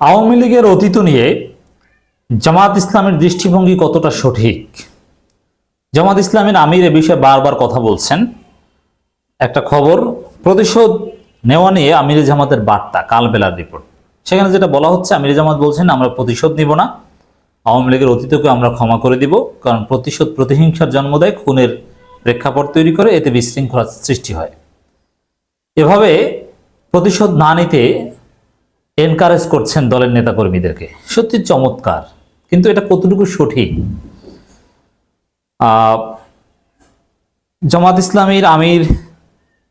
আওয়ামী লীগের অতীত নিয়ে জামাত ইসলামের দৃষ্টিভঙ্গি কতটা সঠিক? জামাত ইসলামের আমির এ বিষয়ে বারবার কথা বলছেন। একটা খবর, প্রতিশোধ নেওয়া নিয়ে আমির জামাতের বার্তা কালবেলার রিপোর্ট। সেখানে যেটা বলা হচ্ছে, আমির জামাত বলছেন, আমরা প্রতিশোধ নিব না। আওয়ামী লীগের অতীতকে আমরা ক্ষমা করে দিব, কারণ প্রতিশোধ প্রতিহিংসার জন্ম দেয়, খুনের প্রেক্ষাপট তৈরি করে এতে বিশৃঙ্খলা সৃষ্টি হয়। এভাবে প্রতিশোধ না নিতে এনকারেজ করছেন দলের নেতাকর্মীদেরকে। সত্যি চমৎকার। কিন্তু এটা কতটুকু সঠিক? জামাত ইসলামীর আমির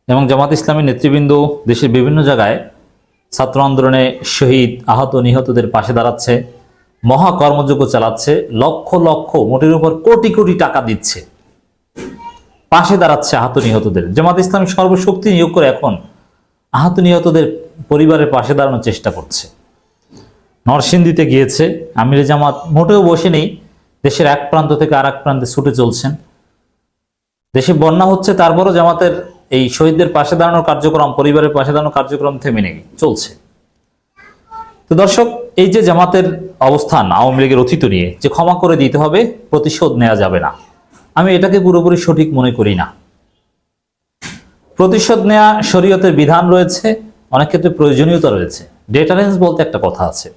এবং জামাত ইসলামীর নেতৃবৃন্দ দেশের বিভিন্ন জায়গায় ছাত্র আন্দোলনে শহীদ, আহত, নিহতদের পাশে দাঁড়াচ্ছে, মহা চালাচ্ছে, লক্ষ লক্ষ, মোটের উপর কোটি কোটি টাকা দিচ্ছে। পাশে দাঁড়াচ্ছে আহত, নিহতদের। জামাত ইসলামী সর্বশক্তি নিয়োগ করে এখন আহত, নিহতদের পরিবারের পাশে দাঁড়ানোর চেষ্টা করছে। নরসিংদীতে গিয়েছে, আমির জামাত মোটেও বসে নেই দেশের এক প্রান্ত থেকে আর এক প্রান্তে ছুটে চলছেন। দেশে বন্যা হচ্ছে, তারপরও জামাতের এই শহীদদের পাশে দাঁড়ানোর কার্যক্রম, পরিবারের পাশে দাঁড়ানোর কার্যক্রম থেমে নেই, চলছে। তো দর্শক, এই যে জামাতের অবস্থান, আওয়ামী লীগের অতীত নিয়ে, যে ক্ষমা করে দিতে হবে, প্রতিশোধ নেওয়া যাবে না। আমি এটাকে পুরোপুরি সঠিক মনে করি না। প্রতিশোধ নেওয়া শরীয়তের বিধান রয়েছে অনেক ক্ষেত্রে প্রয়োজনীয়তা রয়েছে। ডেটারেন্স বলতে একটা কথা আছে।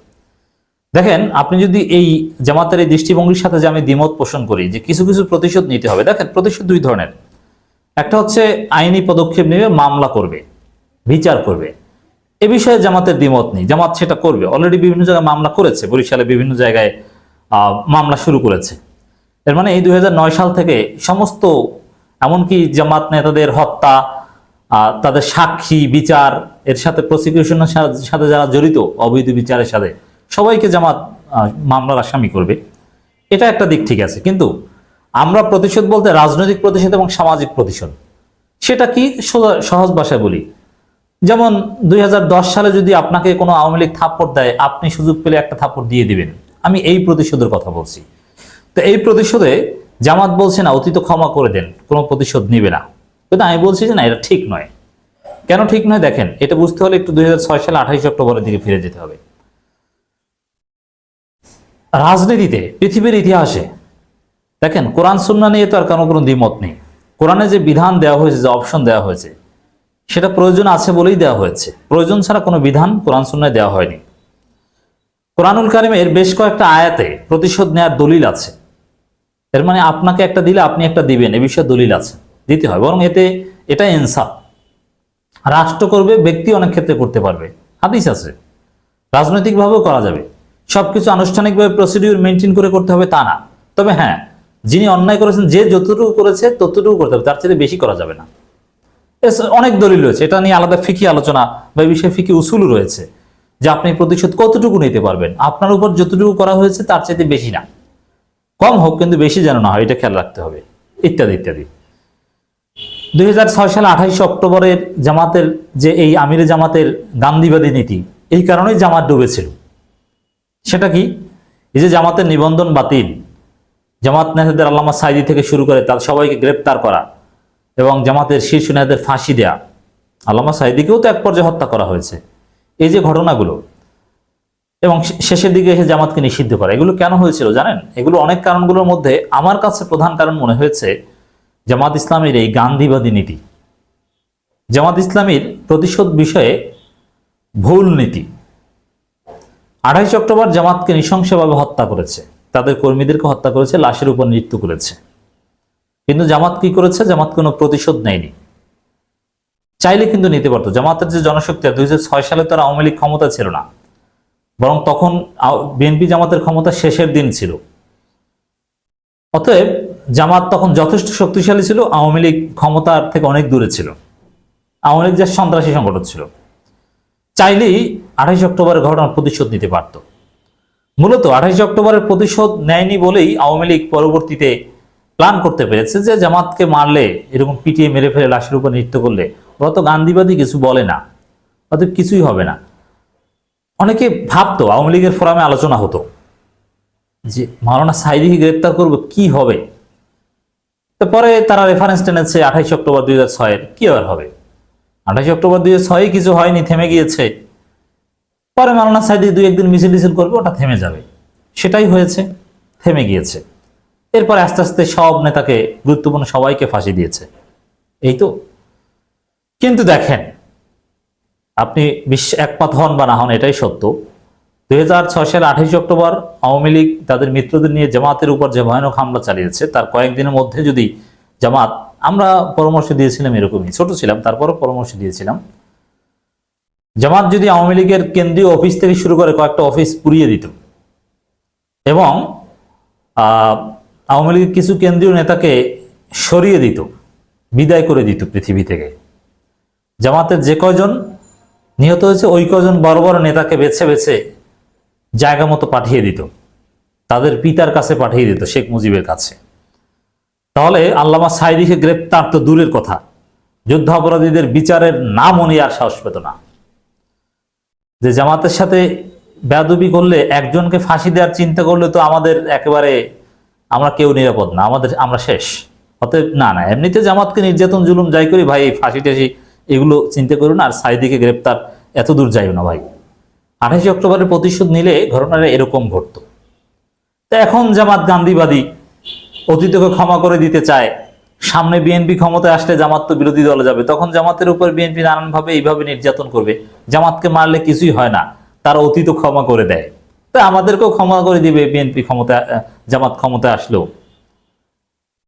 দেখেন, আপনি যদি এই জামাতের এই দৃষ্টিভঙ্গির সাথে যে আমি দ্বিমত পোষণ করি যে কিছু কিছু প্রতিশোধ নিতে হবে, দেখেন, প্রতিশোধ দুই ধরনের। একটা হচ্ছে আইনি পদক্ষেপ নেবে, মামলা করবে, বিচার করবে। এ বিষয়ে জামাতের দ্বিমত নেই। জামাত সেটা করবে। অলরেডি বিভিন্ন জায়গায় মামলা করেছে। বরিশালে বিভিন্ন জায়গায় মামলা শুরু করেছে। এর মানে এই দুই হাজার নয় সাল থেকে সমস্ত এমনকি জামাত নেতাদের হত্যা তাদের সাক্ষী, বিচার, এর সাথে প্রসিকিউশনের সাথে যারা জড়িত, অবৈধ বিচারের সাথে, সবাইকে জামাত মামলার আসামি করবে। এটা একটা দিক ঠিক আছে, কিন্তু আমরা প্রতিশোধ বলতে রাজনৈতিক প্রতিশোধ এবং সামাজিক প্রতিশোধ। সেটা কি সহজ ভাষায় বলি? যেমন দুই হাজার দশ সালে যদি আপনাকে কোনো আওয়ামী লীগ থাপ্পড় দেয়, আপনি সুযোগ পেলে একটা থাপ্পড় দিয়ে দিবেন। আমি এই প্রতিশোধের কথা বলছি। তো এই প্রতিশোধে জামাত বলছে না, অতীত ক্ষমা করে দেন, কোনো প্রতিশোধ নিবে না। কিন্তু আমি বলছি যে না, এটা ঠিক নয়। কেন ঠিক নয় দেখেন, এটা বুঝতে হলে একটু দুই সালে আঠাইশ অক্টোবরের দিকে ফিরে যেতে হবে। রাজনীতিতে, পৃথিবীর ইতিহাসে, দেখেন, কোরআন সুন্না নিয়ে তো আর কারও কোনো দ্বিমত নেই। কোরআনে যে বিধান দেওয়া হয়েছে, যে অপশন দেওয়া হয়েছে, সেটা প্রয়োজন আছে বলেই দেওয়া হয়েছে। প্রয়োজন ছাড়া কোনো বিধান কোরআন সুন্নায় দেওয়া হয়নি। কোরআনুল কারিমের বেশ কয়েকটা আয়াতে প্রতিশোধ নেওয়ার দলিল আছে। এর মানে আপনাকে একটা দিলে আপনি একটা দিবেন, এ বিষয়ে দলিল আছে। দিতে হয়। বরং এতে এটা ইনসাফ রাষ্ট্র করবে, ব্যক্তি অনেক ক্ষেত্রে করতে পারবে। হাদিস আছে। রাজনৈতিকভাবেও করা যাবে। সবকিছু আনুষ্ঠানিকভাবে প্রসিডিউর মেনটেন করে করতে হবে তা না। তবে হ্যাঁ যিনি অন্যায় করেছেন, যে যতটুকু করেছে, ততটুকু করতে হবে। তার চেয়ে বেশি করা যাবে না। অনেক দলিল রয়েছে। এটা নিয়ে আলাদা ফিকি আলোচনা বা বিষয়ে ফিকি উসুল রয়েছে, যে আপনি প্রতিশোধ কতটুকু নিতে পারবেন। আপনার উপর যতটুকু করা হয়েছে, তার চাইতে বেশি না। কম হোক, কিন্তু বেশি যেন না হয়, এটা খেয়াল রাখতে হবে। ইত্যাদি ইত্যাদি। দুই সালে আঠাইশে অক্টোবরের জামাতের যে এই আমিরে জামাতের গান্ধীবাদী নীতি, এই কারণেই জামাত ডুবেছিল। সেটা কি? এই যে জামাতের নিবন্ধন বাতিল, জামাত নেতাদের আল্লামা সাইদি থেকে শুরু করে তার সবাইকে গ্রেপ্তার করা এবং জামাতের শীর্ষ নেতাদের ফাঁসি দেয়া, আল্লামা সাইদিকেও তো এক পর্যায়ে হত্যা করা হয়েছে। এই যে ঘটনাগুলো এবং শেষের দিকে এসে জামাতকে নিষিদ্ধ করা, এগুলো কেন হয়েছিল জানেন? এগুলো অনেক কারণগুলোর মধ্যে আমার কাছে প্রধান কারণ মনে হয়েছে জামাত ইসলামের এই গান্ধীবাদী নীতি। জামাত ইসলামীর প্রতিশোধ বিষয়ে ভুল নীতি। আঠাইশ অক্টোবর জামাতকে নৃশংসভাবে হত্যা করেছে। তাদের কর্মীদেরকে হত্যা করেছে, লাশের উপর নৃত্য করেছে। কিন্তু জামাত কি করেছে? জামাত কোনো প্রতিশোধ নেয়নি। চাইলে কিন্তু নিতে পারতো। জামাতের যে জনশক্তি দুই হাজার ছয় সালে তারা আওয়ামী লীগ ক্ষমতা ছিল না। বরং তখন বিএনপি জামাতের ক্ষমতা শেষের দিন ছিল। অতএব জামাত তখন যথেষ্ট শক্তিশালী ছিল, আওয়ামী লীগ ক্ষমতার থেকে অনেক দূরে ছিল। আওয়ামী লীগ যে সন্ত্রাসী সংগঠন ছিল। চাইলেই আঠাইশ অক্টোবরের ঘটনার প্রতিশোধ নিতে পারত। মূলত আঠাইশ অক্টোবরের প্রতিশোধ নেয়নি বলেই আওয়ামী লীগ পরবর্তীতে প্ল্যান করতে পেরেছে যে জামাতকে মারলে, এরকম পিটিয়ে মেরে ফেলে, লাশের উপর নৃত্য করলে, ওরা তো গান্ধীবাদী কিছু বলে না। অতএব কিছুই হবে না। অনেকে ভাবতো আওয়ামী লীগের ফোরামে আলোচনা হতো যে, মাওলানা সাইদিকে গ্রেপ্তার করব, কি হবে? তারপরে তারা রেফারেন্স টেনেছে আঠাইশ অক্টোবর দুই হাজার ছয়ের। কি আর হবে? আঠাইশ অক্টোবর দুই হাজার ছয়ে কিছু হয়নি, থেমে গিয়েছে। পরে মালানা সাইদি দুই একদিন মিছিল টিছিল করবে, ওটা থেমে যাবে। সেটাই হয়েছে, থেমে গিয়েছে। এরপরে আস্তে আস্তে সব নেতাকে, গুরুত্বপূর্ণ সবাইকে ফাঁসি দিয়েছে। এই তো। কিন্তু দেখেন, আপনি বিশ্ব একমত হন বা না হন, এটাই সত্য। দুই হাজার ছয় সালের আঠাশে অক্টোবর আওয়ামী লীগ তাদের মিত্রদের নিয়ে জামাতের উপর যে ভয়ানক হামলা চালিয়েছে, তার কয়েকদিনের মধ্যে যদি জামাত আমরা পরামর্শ দিয়েছিলাম এরকমই, ছোট ছিলাম, তারপরও পরামর্শ দিয়েছিলাম। জামাত যদি আওয়ামী লীগের কেন্দ্রীয় অফিস থেকে শুরু করে কয়েকটা অফিস পুড়িয়ে দিত এবং আওয়ামী লীগের কিছু কেন্দ্রীয় নেতাকে সরিয়ে দিত, বিদায় করে দিত পৃথিবী থেকে। জামাতের যে কয়জন নিহত হয়েছে, ওই কজন বড় বড় নেতাকে বেছে বেছে জায়গা মতো পাঠিয়ে দিত। তাদের পিতার কাছে পাঠিয়ে দিত, শেখ মুজিবের কাছে। তাহলে আল্লামা সাইদিকে গ্রেপ্তার তো দূরের কথা। যুদ্ধ অপরাধীদের বিচারের নাম উনি আর সাহস পেত না। যে জামাতের সাথে বেয়াদবি করলে একজনকে ফাঁসি দেওয়ার চিন্তা করলে তো আমাদের একেবারে আমরা কেউ নিরাপদ না, আমাদের, আমরা শেষ। অতএব না না, এমনিতে জামাতকে নির্যাতন, জুলুম যাই করি, ভাই ফাঁসি টাসি এগুলো চিন্তা করুন, আর সাইদিকে গ্রেপ্তার এত দূর যাইও না, ভাই। আঠাশে অক্টোবরের প্রতিশোধ নিলে ঘটনাটা এরকম ঘটতো। তো এখন জামাত গান্ধীবাদী অতীতকে ক্ষমা করে দিতে চায়, সামনে বিএনপি ক্ষমতায় আসলে জামাত তো বিরোধী দলে যাবে, তখন জামাতের উপর বিএনপি নানানভাবে এইভাবে নির্যাতন করবে। জামাতকে মারলে কিছুই হয় না, তার অতীত ক্ষমা করে দেয়। তো আমাদেরকেও ক্ষমা করে দিবে বিএনপি ক্ষমতা জামাত ক্ষমতায় আসলেও।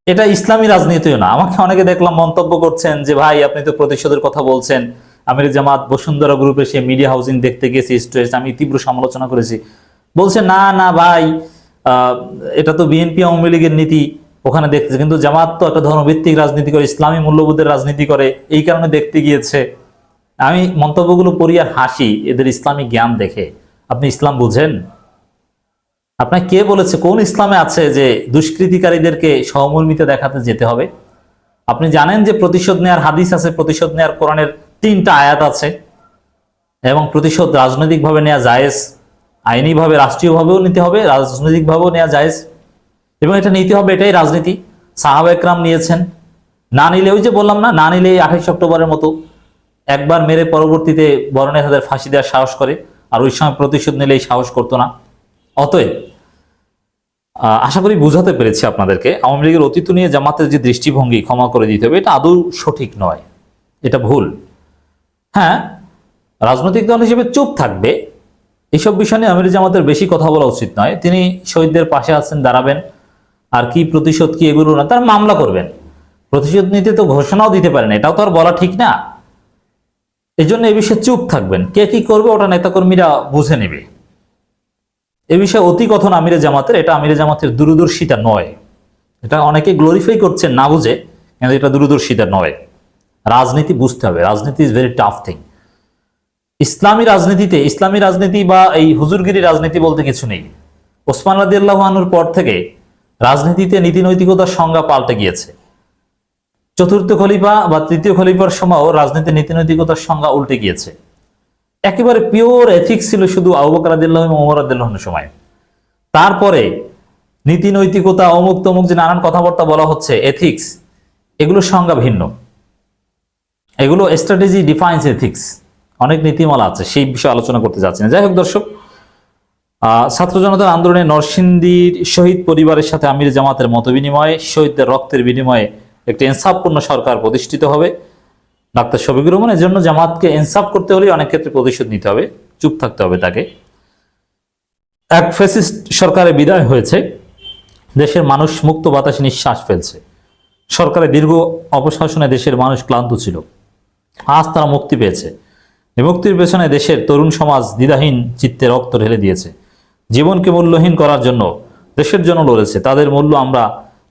এটা ইসলামী রাজনীতিও না। আমাকে অনেকে দেখলাম মন্তব্য করছেন যে, ভাই, আপনি তো প্রতিশোধের কথা বলছেন। আমির জামাত বসুন্ধরা গ্রুপে সে মিডিয়া হাউসিং দেখতে গেছি স্ট্রেস আমি তীব্র সমালোচনা করেছি। বলছে, না না ভাই এটা তো বিএনপি আওয়ামী লীগের নীতি, ওখানে দেখতেছে। কিন্তু জামাত তো একটা ধর্মভিত্তিক রাজনীতি করে, ইসলামী মূল্যবোধের রাজনীতি করে, এই কারণে দেখতে গিয়েছে। আমি মন্তব্যগুলো পড়ি আর হাসি, এদের ইসলামী জ্ঞান দেখে। আপনি ইসলাম বুঝেন? আপনার কে বলেছে, কোন ইসলামে আছে যে দুষ্কৃতিকারীদেরকে সহমর্মিতা দেখাতে যেতে হবে? আপনি জানেন যে প্রতিশোধ নেওয়ার হাদিস আছে, প্রতিশোধ নেওয়ার কোরআনের তিনটা আয়াত আছে এবং প্রতিশোধ রাজনৈতিকভাবে নেওয়া জায়েজ, আইনিভাবে, রাষ্ট্রীয়ভাবেও নিতে হবে, রাজনৈতিকভাবেও নেওয়া জায়েজ এবং এটা নিতে হবে, এটাই রাজনীতি। সাহাব একরাম নিয়েছেন। না নিলে, ওই যে বললাম না না নিলে আঠাইশ অক্টোবরের মতো একবার মেরে পরবর্তীতে বরণে তাদের ফাঁসি দেওয়ার সাহস করে, আর ওই সময় প্রতিশোধ নিলে এই সাহস করতো না। অতএব আশা করি বুঝাতে পেরেছি আপনাদেরকে, আওয়ামী লীগের অতীত নিয়ে জামাতের যে দৃষ্টিভঙ্গি ক্ষমা করে দিতে হবে, এটা আদৌ সঠিক নয়। এটা ভুল। হ্যাঁ রাজনৈতিক দল হিসেবে চুপ থাকবে। এইসব বিষয় নিয়ে আমির জামাতের বেশি কথা বলা উচিত নয়। তিনি শহীদদের পাশে আছেন, দাঁড়াবেন। আর কি প্রতিশোধ কি এগুলো না, তার মামলা করবেন। প্রতিশোধ নিতে তো ঘোষণাও দিতে পারেন, এটাও তো আর বলা ঠিক না। এই জন্য এ বিষয়ে চুপ থাকবেন। কে কি করবে ওটা নেতাকর্মীরা বুঝে নেবে। এ বিষয়ে অতি কথন আমিরে জামাতের, এটা আমিরে জামাতের দূরদর্শিতা নয়। এটা অনেকে গ্লোরিফাই করছেন না বুঝে, কিন্তু এটা দূরদর্শিতা নয়। রাজনীতি বুঝতে হবে। রাজনীতি ইজ ভেরি টাফ থিং ইসলামী রাজনীতিতে, ইসলামী রাজনীতি বা এই হুজুরগিরি রাজনীতি বলতে কিছু নেই। ওসমান রাদিয়াল্লাহুর পর থেকে রাজনীতিতে নীতি নৈতিকতার সংজ্ঞা পাল্টে গিয়েছে। চতুর্থ খলিফা বা তৃতীয় খলিফার সময়ও রাজনীতি নীতি নৈতিকতার সংজ্ঞা উল্টে গিয়েছে। একেবারে পিওর এথিক্স ছিল শুধু আবু বকর রাদিয়াল্লাহু এবং ওমর সময়। তারপরে নীতি নৈতিকতা অমুক তমুক যে নানান কথাবার্তা বলা হচ্ছে এথিক্স এগুলোর সংজ্ঞা ভিন্ন। এগুলো স্ট্র্যাটেজি ডিফাইন্স এথিক্স অনেক নীতিমালা আছে, সেই বিষয়ে আলোচনা করতে যাচ্ছি না। যাই হোক দর্শক ছাত্র জনতার আন্দোলনে নরসিংদীর শহীদ পরিবারের সাথে আমির জামাতের মত বিনিময়ে শহীদদের রক্তের বিনিময়ে একটি ইনসাফপূর্ণ সরকার প্রতিষ্ঠিত হবে। ডাক্তার শফিকুর রহমান এর জন্য জামাতকে ইনসাফ করতে হলে অনেক ক্ষেত্রে প্রতিশোধ নিতে হবে, চুপ থাকতে হবে তাকে। এক ফ্যাসিস্ট সরকারের বিদায় হয়েছে, দেশের মানুষ মুক্ত বাতাসে নিঃশ্বাস ফেলছে। সরকারের দীর্ঘ অপশাসনে দেশের মানুষ ক্লান্ত ছিল। আজ তারা মুক্তি পেয়েছে। এই মুক্তির পেছনে দেশের তরুণ সমাজ দ্বিধাহীন চিত্তে রক্ত ঢেলে দিয়েছে। জীবনকে মূল্যহীন করার জন্য দেশের জন্য লড়েছে। তাদের মূল্য আমরা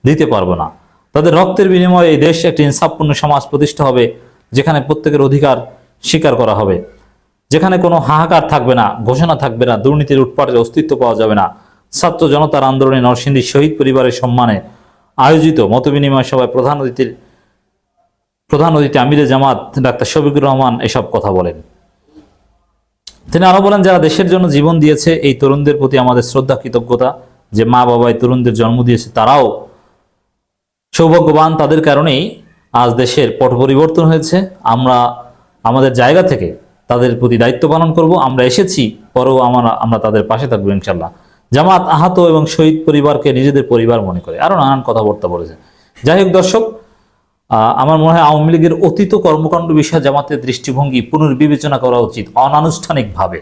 দিতে পারব না। তাদের রক্তের বিনিময়ে এই দেশ একটি ইনসাফপূর্ণ সমাজ প্রতিষ্ঠা হবে, যেখানে প্রত্যেকের অধিকার স্বীকার করা হবে। যেখানে কোনো হাহাকার থাকবে না, ঘোষণা থাকবে না, দুর্নীতির উৎপাটের অস্তিত্ব পাওয়া যাবে না। ছাত্র জনতার আন্দোলনে নরসিংদী শহীদ পরিবারের সম্মানে আয়োজিত মতবিনিময় সভায় প্রধান অতিথির প্রধান অতিথি আমিরে জামাত ডাক্তার শফিকুর রহমান এসব কথা বলেন। তিনি আরও বলেন, যারা দেশের জন্য জীবন দিয়েছে, এই তরুণদের প্রতি আমাদের শ্রদ্ধা, কৃতজ্ঞতা, যে মা বাবাই তরুণদের জন্ম দিয়েছে, তারাও সৌভাগ্যবান। তাদের কারণেই আজ দেশের পট পরিবর্তন হয়েছে। আমরা আমাদের জায়গা থেকে তাদের প্রতি দায়িত্ব পালন করব। আমরা এসেছি, পরেও আমরা আমরা তাদের পাশে থাকব ইনশাল্লাহ জামাত আহত এবং শহীদ পরিবারকে নিজেদের পরিবার মনে করে। আরও নানান কথাবার্তা বলেছে। যাই হোক দর্শক আমার মনে হয় আওয়ামী লীগের অতীত কর্মকাণ্ড বিষয়ে জামাতের দৃষ্টিভঙ্গি পুনর্বিবেচনা করা উচিত অনানুষ্ঠানিকভাবে।